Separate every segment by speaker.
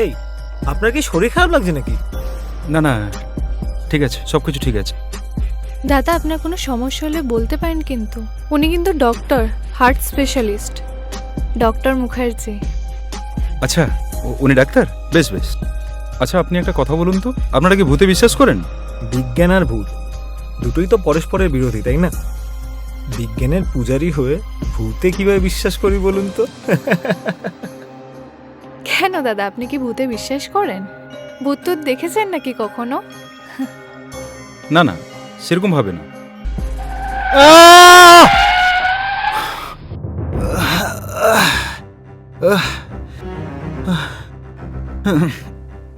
Speaker 1: এই আপনার কি শরীর খারাপ লাগছে নাকি?
Speaker 2: না না ঠিক আছে সব কিছু ঠিক আছে।
Speaker 3: দাদা আপনার কোনো সমস্যা হলে বলতে পারেন কিন্তু। উনি কিন্তু doctor heart specialist. Doctor Mukherjee.
Speaker 2: আচ্ছা উ- উনি ডাক্তার? বেশ বেশ। আচ্ছা আপনি একটা কথা বলুন তো আপনারা কি ভূতে বিশ্বাস করেন?
Speaker 1: বিজ্ঞান আর ভূত দুটোই তো পরস্পরের বিরোধী তাই না? বিজ্ঞানের পূজারি হয়ে ভূতে কীভাবে বিশ্বাস করি বলুন তো?
Speaker 3: কেন দাদা আপনি কি ভূতে বিশ্বাস করেন? ভূত টুত দেখেছেন নাকি কখনো?
Speaker 2: না না সেরকম ভাবে না।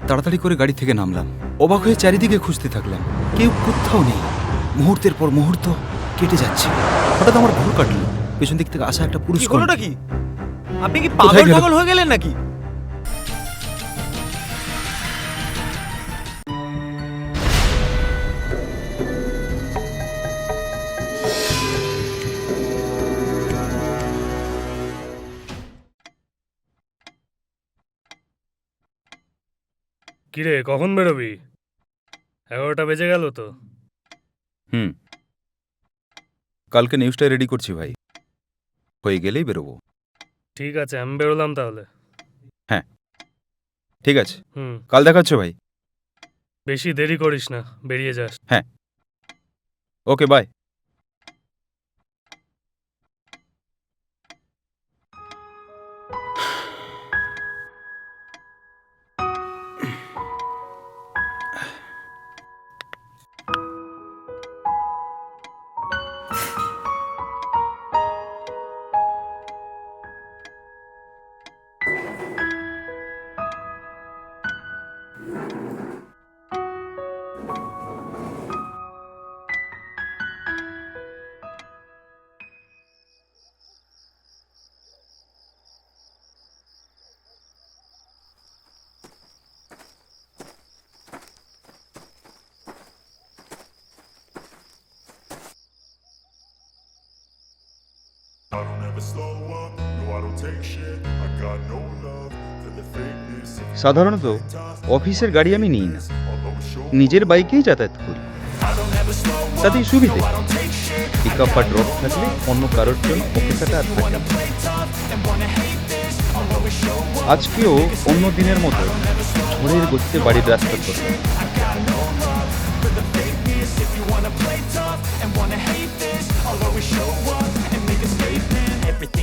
Speaker 2: তাড়াতাড়ি করে গাড়ি থেকে নামলাম। অবাক হয়ে চারিদিকে খুঁজতে থাকলাম। কেউ কোথাও নেই। মুহূর্তের পর মুহূর্ত কেটে যাচ্ছে। হঠাৎ আমার ভুল কাটলো। পেছন দিক থেকে আসা একটা পুরুষ
Speaker 1: কি আপনি কি পাগল
Speaker 2: গেল?
Speaker 1: পাগল হয়ে গেলেন নাকি?
Speaker 4: কিরে কখন বেরোবি? এগারোটা বেজে গেল তো।
Speaker 2: হুম। কালকে নিউজটা রেডি করছি ভাই। হয়ে গেলেই বেরোবো।
Speaker 4: ঠিক আছে আমি বেরোলাম তাহলে। হ্যাঁ।
Speaker 2: ঠিক আছে।
Speaker 4: হুম।
Speaker 2: কাল দেখা হচ্ছে ভাই।
Speaker 4: বেশি দেরি করিস না বেরিয়ে যাস। হ্যাঁ।
Speaker 2: ওকে বাই
Speaker 5: সাধারণত অফিসের গাড়ি আমি নিই না।
Speaker 6: Show
Speaker 5: নিজের বাইকেই যাতায়াত করি। তাতেই সুবিধে। পিক আপ বা ড্রপ থাকলে অন্য কারোর জন্য অপেক্ষাটা আর থাকে আজকেও অন্য দিনের মতো ঝড়ের গতিতে বাড়ির রাস্তা ধরে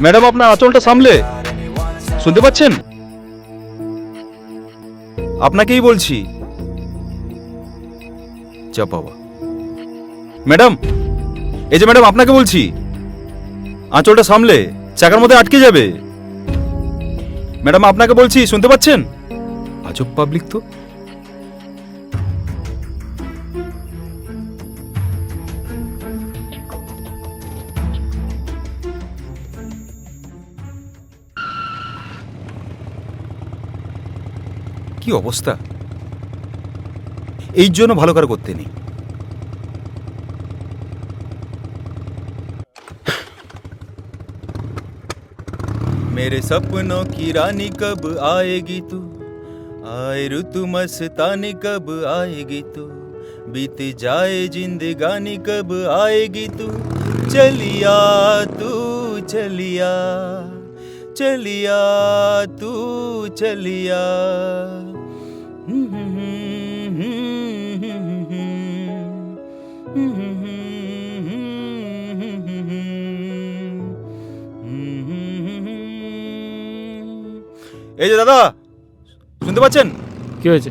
Speaker 5: madam, আপনার আঁচলটা সামলে। শুনতে পাচ্ছেন?
Speaker 2: আপনাকেই বলছি। বাবা। ম্যাডাম, এই যে ম্যাডাম, আপনাকে বলছি। আঁচলটা সামলে, চাকার মধ্যে আটকে যাবে। ম্যাডাম, আপনাকে বলছি, শুনতে পাচ্ছেন? আজব পাবলিক তো। কি অবস্থা এই জন্য ভালো কার করতে নেই मेरे सपनों की रानी कब आएगी तू आए ऋतु मस्तानी कब आएगी तू बीत जाए जिंदगानी कब आएगी तू चलिया तू चलिया चलिया तू चलिया এই যে দাদা শুনতে পাচ্ছেন?
Speaker 7: কি হয়েছে?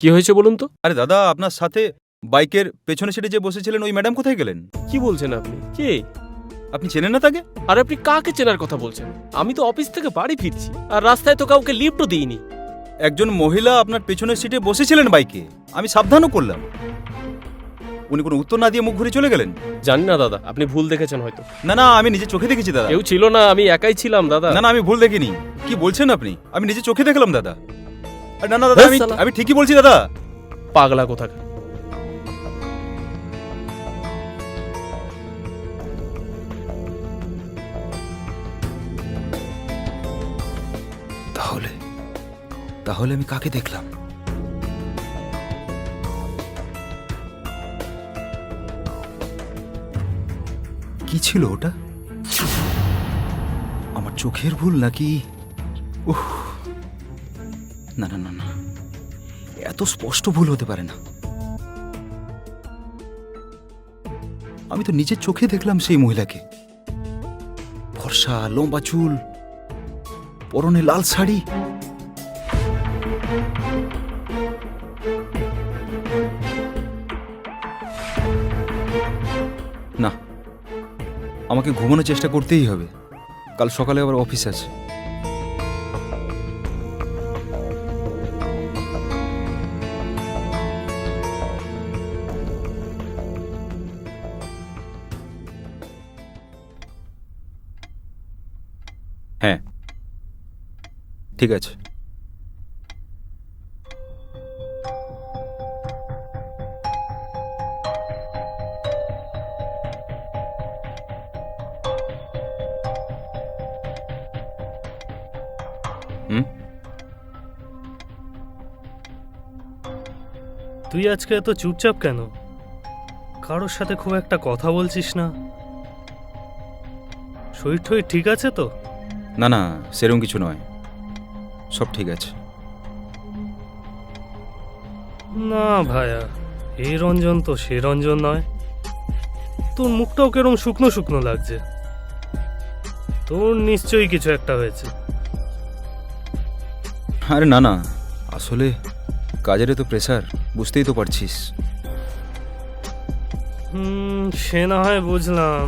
Speaker 7: কি হয়েছে বলুন তো?
Speaker 2: আরে দাদা আপনার সাথে বাইকের পেছনে সিটে যে বসেছিলেন ওই ম্যাডাম কোথায় গেলেন?
Speaker 7: কি বলছেন আপনি? কে?
Speaker 2: আপনি চেনেন না তাকে?
Speaker 7: আর আপনি কাকে চেনার কথা বলছেন? আমি তো অফিস থেকে বাড়ি ফিরছি আর রাস্তায় তো কাউকে লিফটও দিইনি।
Speaker 2: একজন মহিলা আপনার পেছনের সিটে বসেছিলেন বাইকে আমি সাবধানও করলাম। উনি কোনো উত্তর না দিয়ে মুখ ঘুরে চলে গেলেন?
Speaker 7: জানি না দাদা। আপনি ভুল দেখেছেন হয়তো।
Speaker 2: না না আমি নিজে চোখে দেখেছি দাদা।
Speaker 7: কেউ ছিল না আমি একাই ছিলাম দাদা।
Speaker 2: না না আমি ভুল দেখিনি। কি বলছেন আপনি? আমি নিজে চোখে দেখলাম দাদা। আরে না না দাদা আমি আমি ঠিকই বলছি দাদা।
Speaker 7: পাগলা কোথাকার।
Speaker 2: তাহলে তাহলে আমি কাকে দেখলাম? কি ছিল ওটা? আমার চোখের ভুল নাকি? উহ না না না না। এত স্পষ্ট ভুল হতে পারে না। আমি তো নিজের চোখে দেখলাম সেই মহিলাকে। ফর্সা, লম্বা চুল, পরনে লাল শাড়ি। আমাকে ঘুমানোর চেষ্টা করতেই হবে। কাল সকালে আবার অফিস আছে। হ্যাঁ। ঠিক আছে।
Speaker 4: তুই আজকে এত চুপচাপ কেন? কারোর সাথে খুব একটা কথা বলছিস না। শরীর টরীর ঠিক আছে তো?
Speaker 2: না না সেরকম কিছু নয়। সব ঠিক আছে।
Speaker 4: না ভাইয়া এই রঞ্জন তো সে রঞ্জন নয়। তোর মুখটাও কেরম শুকনো শুকনো লাগছে। তোর নিশ্চয়ই কিছু একটা হয়েছে।
Speaker 2: আরে না না আসলে কাজের তো প্রেসার বুঝতেই তো পারছিস।
Speaker 4: হুম সে না হয় বুঝলাম।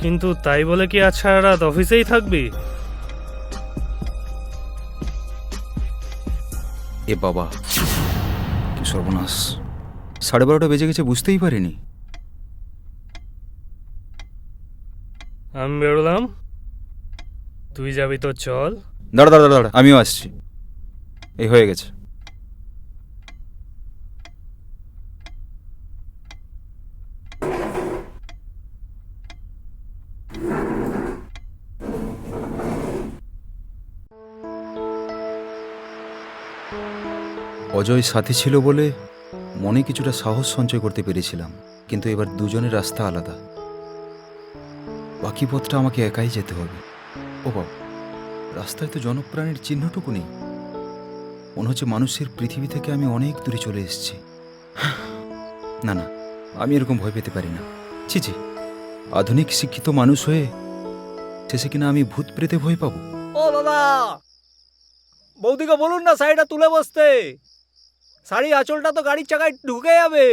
Speaker 4: কিন্তু তাই বলে কি আজ সারা রাত অফিসেই থাকবি?
Speaker 2: এ বাবা কি সর্বনাশ। সাড়ে বারোটা বেজে গেছে বুঝতেই পারিনি।
Speaker 4: আমি বেরোলাম। তুই যাবি তো চল।
Speaker 2: দাঁড়া দাঁড়া দাঁড়া আমিও আসছি। এই হয়ে গেছে। অজয় সাথী ছিল বলে মনে কিছুটা সাহস সঞ্চয় করতে পেরেছিলাম, কিন্তু এবার দুজনের রাস্তা আলাদা। বাকি পথটা আমাকে একাই যেতে হবে। ও বাবা রাস্তায় তো জনপ্রাণীর চিহ্নটুকু নেই। মনে হচ্ছে মানুষের পৃথিবী থেকে আমি অনেক দূরে চলে এসেছি। না না, আমি এরকম ভয় পেতে পারি না। ছি ছি, আধুনিক শিক্ষিত মানুষ হয়ে শেষে কিনা আমি ভূত প্রেতে ভয় পাবো।
Speaker 1: ও দাদা বৌদিকে বলুন না, শাড়িটা তুলে বসতে। শাড়ি আঁচলটা তো গাড়ির চাকায় ঢুকে যাবে।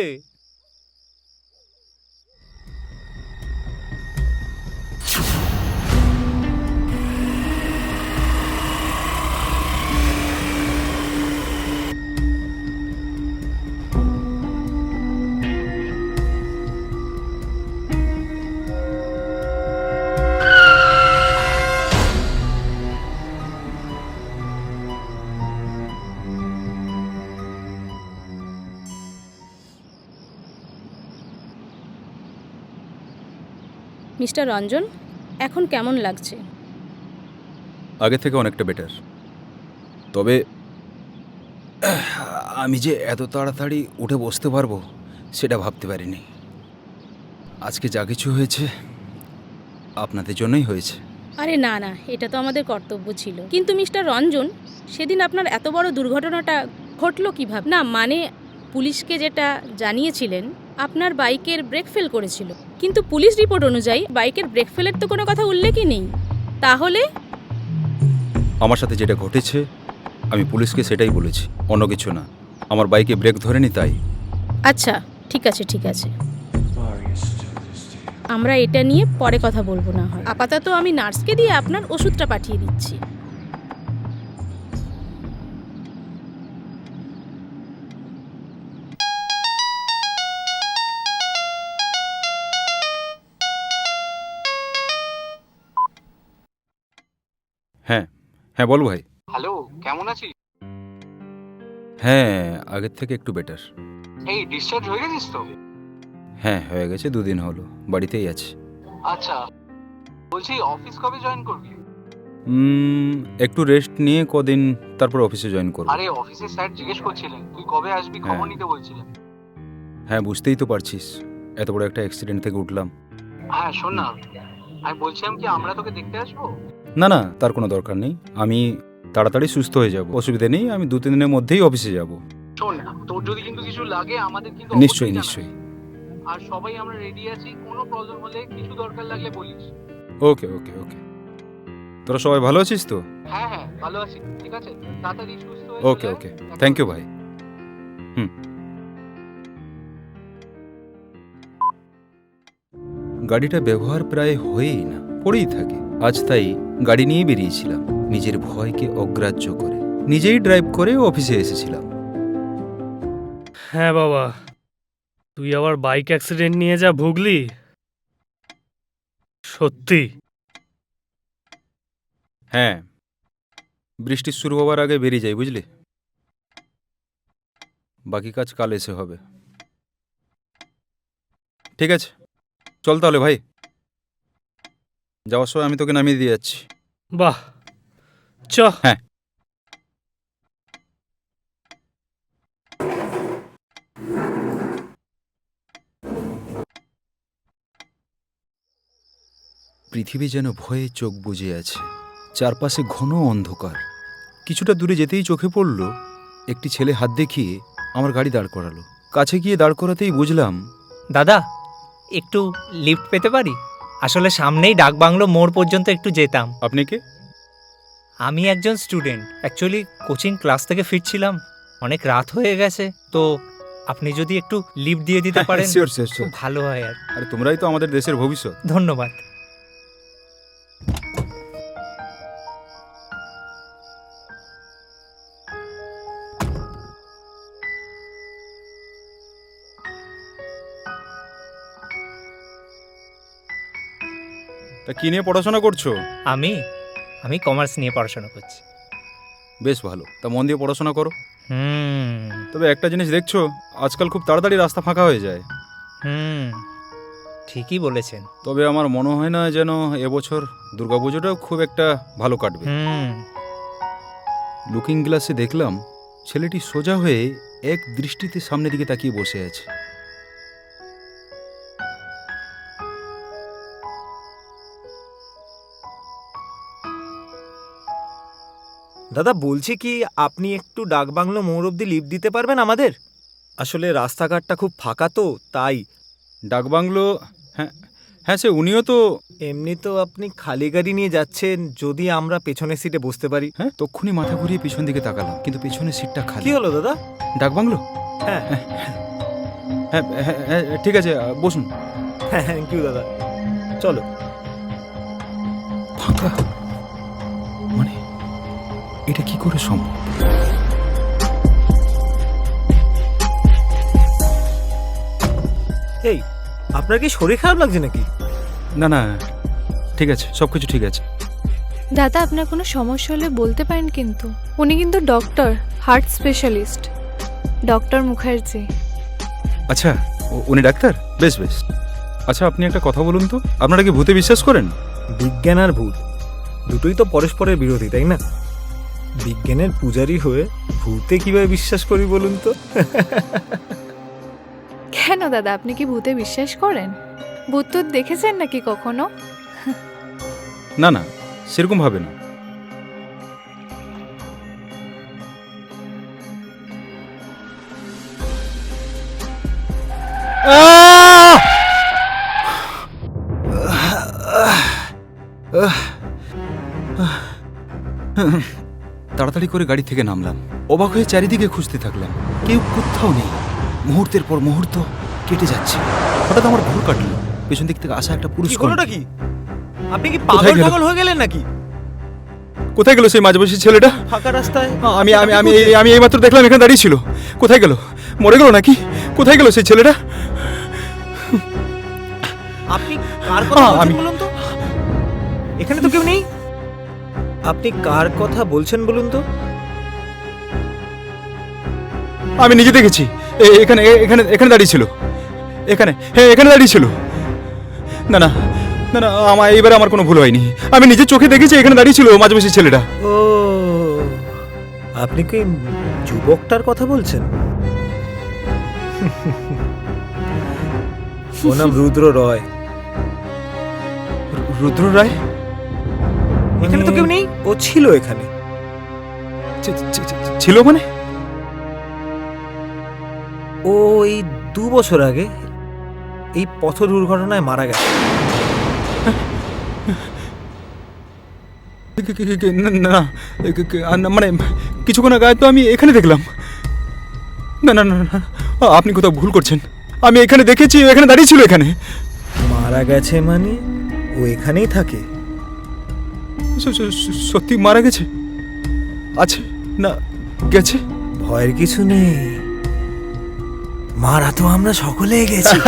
Speaker 8: মিস্টার রঞ্জন এখন কেমন লাগছে?
Speaker 2: আগে থেকে অনেকটা বেটার তবে আমি যে এত তাড়াতাড়ি উঠে বসতে পারব সেটা ভাবতে পারিনি। আজকে যা কিছু হয়েছে আপনাদের জন্যই হয়েছে।
Speaker 8: আরে না না এটা তো আমাদের কর্তব্য ছিল। কিন্তু মিস্টার রঞ্জন সেদিন আপনার এত বড় দুর্ঘটনাটা ঘটলো কীভাবে? না মানে পুলিশকে যেটা জানিয়েছিলেন আপনার বাইকের ব্রেক ফেল করেছিল। কিন্তু পুলিশ রিপোর্ট অনুযায়ী বাইকের ব্রেক ফেলের তো কোনো কথা উল্লেখই নেই। তাহলে?
Speaker 2: আমার সাথে যেটা ঘটেছে আমি পুলিশকে সেটাই বলেছি অন্য কিছু না। আমার বাইকে ব্রেক ধরেনি তাই।
Speaker 8: আচ্ছা ঠিক আছে ঠিক আছে। আমরা এটা নিয়ে পরে কথা বলব না হয়। আপাতত আমি নার্সকে দিয়ে আপনার ওষুধটা পাঠিয়ে দিচ্ছি।
Speaker 2: হ্যাঁ হ্যাঁ বল ভাই।
Speaker 9: হ্যালো কেমন আছিস?
Speaker 2: হ্যাঁ আগের থেকে একটু বেটার
Speaker 9: এই ডিসচার্জ হয়ে গেছিস তো?
Speaker 2: হ্যাঁ হয়ে গেছে দুদিন হলো বাড়িতেই আছি।
Speaker 9: আচ্ছা বলছি অফিস কবে জয়েন করবি?
Speaker 2: একটু রেস্ট নিয়ে কদিন তারপর অফিসে জয়েন করব।
Speaker 9: আরে অফিসে স্যার জিজ্ঞেস করছিলেন তুই কবে আসবি খবর
Speaker 2: হ্যাঁ।
Speaker 9: নিতে বলছিলেন।
Speaker 2: হ্যাঁ বুঝতেই তো পারছিস এত বড় একটা অ্যাক্সিডেন্ট থেকে উঠলাম।
Speaker 9: হ্যাঁ শোন না আমি বলছিলাম কি আমরা তোকে দেখতে আসব?
Speaker 2: না না তার কোনো দরকার নেই। আমি তাড়াতাড়ি সুস্থ হয়ে যাব। অসুবিধা নেই আমি দু তিন দিনের মধ্যেই অফিসে যাব।
Speaker 9: শোন তোর যদি কিন্তু কিছু লাগে আমাদের কিন্তু
Speaker 2: নিশ্চয়ই নিশ্চয়ই।
Speaker 9: আর সবাই আমরা রেডি আছি কোনো প্রবলেম হলে কিছু দরকার লাগলে বলিস।
Speaker 2: ওকে ওকে ওকে। তোরা সবাই ভালো আছিস তো?
Speaker 9: হ্যাঁ হ্যাঁ ভালো আছি ঠিক আছে? তাড়াতাড়ি সুস্থ
Speaker 2: ওকে ওকে। থ্যাংক ইউ ভাই হুম। গাড়িটা ব্যবহার প্রায় হয়েই না পড়েই থাকে। আজ তাই গাড়ি নিয়ে বেরিয়েছিলাম। নিজের ভয়কে অগ্রাহ্য করে। নিজেই ড্রাইভ করে অফিসে এসেছিলাম।
Speaker 4: হ্যাঁ বাবা তুই আবার বাইক অ্যাক্সিডেন্ট নিয়ে যা ভুগলি? সত্যি?
Speaker 2: হ্যাঁ বৃষ্টি শুরু হওয়ার আগে বেরিয়ে যাই বুঝলি? বাকি কাজ কাল এসে হবে। ঠিক আছে চল তাহলে ভাই। যাওয়ার সময় আমি তোকে নামিয়ে দিয়ে যাচ্ছি।
Speaker 4: বাহ। চ।
Speaker 2: হ্যাঁ। পৃথিবী যেন ভয়ে চোখ বুজে আছে চারপাশে ঘন অন্ধকার। কিছুটা দূরে যেতেই চোখে পড়ল একটি ছেলে হাত দেখিয়ে আমার গাড়ি দাঁড় করালো। কাছে গিয়ে দাঁড় করাতেই বুঝলাম
Speaker 10: দাদা একটু লিফট পেতে পারি? আসলে সামনেই ডাকবাংলো মোড় পর্যন্ত একটু যেতাম।
Speaker 2: আপনি কি?
Speaker 10: আমি একজন স্টুডেন্ট। অ্যাকচুয়ালি কোচিং ক্লাস থেকে ফিরছিলাম। অনেক রাত হয়ে গেছে। তো আপনি যদি একটু লিভ দিয়ে দিতে পারেন খুব ভালো হয় আর।
Speaker 2: আরে তোমরাই তো আমাদের দেশের ভবিষ্যৎ।
Speaker 10: ধন্যবাদ।
Speaker 2: তা কি নিয়ে পড়াশোনা করছ?
Speaker 10: আমি? আমি কমার্স নিয়ে পড়াশোনা করছি।
Speaker 2: বেশ ভালো। তা মন দিয়ে পড়াশোনা করো।
Speaker 10: হুম।
Speaker 2: তবে একটা জিনিস দেখছ আজকাল খুব তাড়াতাড়ি রাস্তা ফাঁকা হয়ে যায়।
Speaker 10: হুম ঠিকই বলেছেন।
Speaker 2: তবে আমার মনে হয় না যেন এবছর দুর্গাপুজোটাও খুব একটা ভালো কাটবে।
Speaker 10: হুম।
Speaker 2: লুকিং গ্লাসে দেখলাম ছেলেটি সোজা হয়ে এক দৃষ্টিতে সামনের দিকে তাকিয়ে বসে আছে।
Speaker 1: দাদা বলছি কি আপনি একটু ডাকবাংলো মোড় অব্দি লিফট দিতে পারবেন আমাদের? আসলে রাস্তাঘাটটা খুব ফাঁকা তো তাই।
Speaker 2: ডাকবাংলো হ্যাঁ হ্যাঁ সে উনিও তো
Speaker 1: এমনি তো আপনি খালি গাড়ি নিয়ে যাচ্ছেন যদি আমরা পেছনের সিটে বসতে পারি।
Speaker 2: হ্যাঁ তক্ষুনি মাথা ঘুরিয়ে পিছন দিকে তাকালাম কিন্তু পিছনের সিটটা খালি।
Speaker 1: কি হলো দাদা?
Speaker 2: ডাকবাংলো?
Speaker 1: হ্যাঁ।
Speaker 2: হ্যাঁ হ্যাঁ হ্যাঁ, ঠিক আছে বসুন।
Speaker 1: হ্যাঁ থ্যাংক ইউ দাদা। চলো।
Speaker 2: ফাঁকা। এটা কি করে সম্ভব?
Speaker 1: এই আপনার কি শরীর খারাপ লাগছে নাকি?
Speaker 2: না না ঠিক আছে সব কিছু ঠিক আছে।
Speaker 3: দাদা আপনার কোনো সমস্যা হলে বলতে পারেন কিন্তু। উনি কিন্তু doctor heart specialist. Doctor Mukherjee.
Speaker 2: আচ্ছা উ- উনি ডাক্তার? বেশ বেশ। আচ্ছা আপনি একটা কথা বলুন তো। আপনারা কি ভূতে বিশ্বাস করেন?
Speaker 1: বিজ্ঞান আর ভূত। দুটোই তো পরস্পরের বিরোধী তাই না? বিজ্ঞানের পূজারি হয়ে ভূতে কীভাবে বিশ্বাস করি বলুন তো?
Speaker 3: কেন দাদা আপনি কি ভূতে বিশ্বাস করেন? ভূত টুত দেখেছেন নাকি কখনো?
Speaker 2: না না সেরকম ভাবে না। তাড়াতাড়ি তাড়াতাড়ি করে গাড়ি থেকে নামলাম। অবাক হয়ে চারিদিকে খুঁজতে থাকলাম। কেউ কোথাও নেই। মুহূর্তের পর মুহূর্ত কেটে যাচ্ছে। হঠাৎ আমার ভুল কাটলো। পেছন দিক থেকে আসা একটা পুরুষ
Speaker 1: কি
Speaker 2: কণ্ঠ।
Speaker 1: কি? আপনি কি
Speaker 2: কোথায়
Speaker 1: পাগল হয়ে গেলেন নাকি?
Speaker 2: কোথায় গেল সেই মাঝবয়সী ছেলেটা?
Speaker 1: ফাঁকা রাস্তায়?
Speaker 2: আমি আমি আমি আমি এইমাত্র দেখলাম এখানে দাঁড়িয়ে ছিল। কোথায় গেল? মরে গেল নাকি? কোথায় গেল সেই ছেলেটা?
Speaker 1: আপনি কার কথা বলছেন বলুন তো? এখানে তো কেউ নেই। আপনি কার কথা বলছেন বলুন তো?
Speaker 2: আমি নিজে দেখেছি। এখানে এখানে এখানে দাঁড়িয়ে ছিল। এখানে হ্যাঁ এখানে দাঁড়িয়ে ছিল। না না না না আমার এইবারে আমার কোনো ভুল হয়নি। আমি নিজের চোখে দেখেছি এখানে দাঁড়িয়ে ছিল মাঝবয়সী ছেলেটা।
Speaker 1: ও আপনি কি যুবকটার কথা বলছেন? ও নাম রুদ্র রয়।
Speaker 2: রুদ্র রায়?
Speaker 1: এখানে তো কেউ নেই? ও ছিল এখানে।
Speaker 2: ছিল মানে?
Speaker 1: ও এই দু বছর আগে এই পথ দুর্ঘটনায় মারা গেছে।
Speaker 2: না না, মানে কিছুক্ষণ আগে তো আমি এখানে দেখলাম। না না না না, আপনি কোথাও ভুল করছেন। আমি এখানে দেখেছি এখানে দাঁড়িয়ে ছিল এখানে।
Speaker 1: মারা গেছে মানে ও এখানেই থাকে।
Speaker 2: সত্যি মারা গেছে? আছে? না গেছে?
Speaker 1: ভয়ের কিছু নেই। মারা তো আমরা সকলেই গেছি।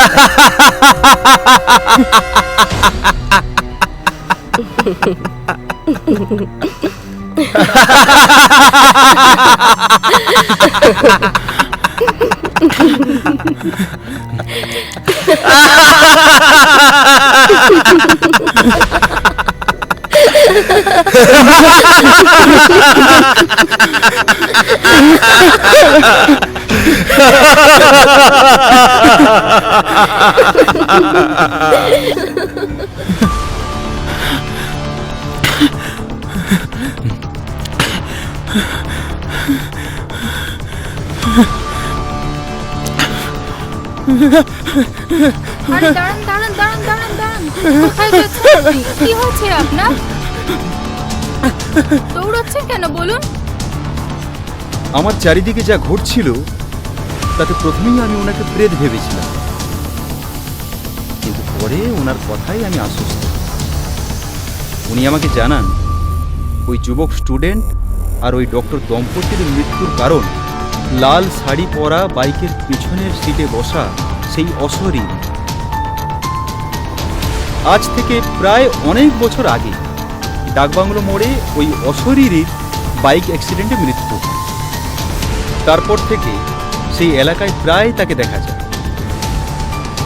Speaker 3: আরে দাঁড়ান দাঁড়ান দাঁড়ান দাঁড়ান দাঁড়ান কোথায় যাচ্ছেন আপনি? কি হয়েছে আপনার দৌড়াচ্ছেন কেন, বলুন?
Speaker 2: আমার চারিদিকে যা ঘটছিল, তাতে প্রথমেই আমি ওনাকে প্রেত ভেবেছিলাম। কিন্তু পরে ওনার কথাই আমি আশ্বস্ত। উনি আমাকে জানান, ওই যুবক স্টুডেন্ট আর ওই ডক্টর দম্পতির মৃত্যুর কারণ, লাল শাড়ি পরা বাইকের পিছনের সিটে বসা সেই অশরীর আজ থেকে প্রায় অনেক বছর আগে ডাকবাংলো মোড়ে ওই অশরীরীর বাইক অ্যাক্সিডেন্টে মৃত্যু তারপর থেকে সেই এলাকায় প্রায় তাকে দেখা যায়।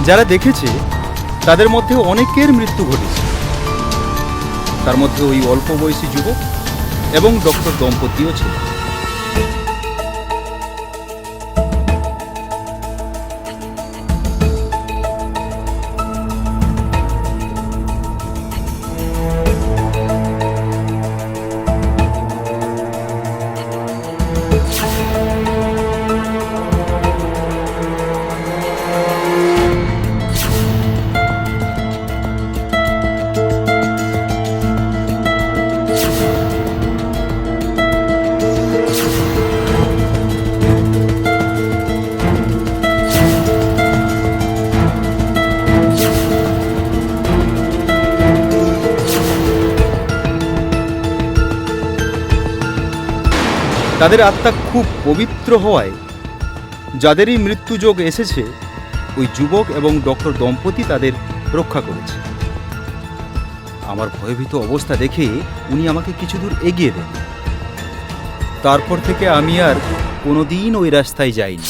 Speaker 2: যারা দেখেছে, তাদের মধ্যে অনেকের মৃত্যু ঘটেছে। তার মধ্যে ওই অল্প বয়সী যুবক এবং ডক্টর দম্পতিও ছিল। তাদের আত্মা খুব পবিত্র হওয়ায় যাদেরই মৃত্যুযোগ এসেছে, ওই যুবক এবং ডক্টর দম্পতি তাদের রক্ষা করেছে। আমার ভয়ভীত অবস্থা দেখে উনি আমাকে কিছু দূর এগিয়ে দেন। তারপর থেকে আমি আর কোনোদিন ওই রাস্তায় যাইনি।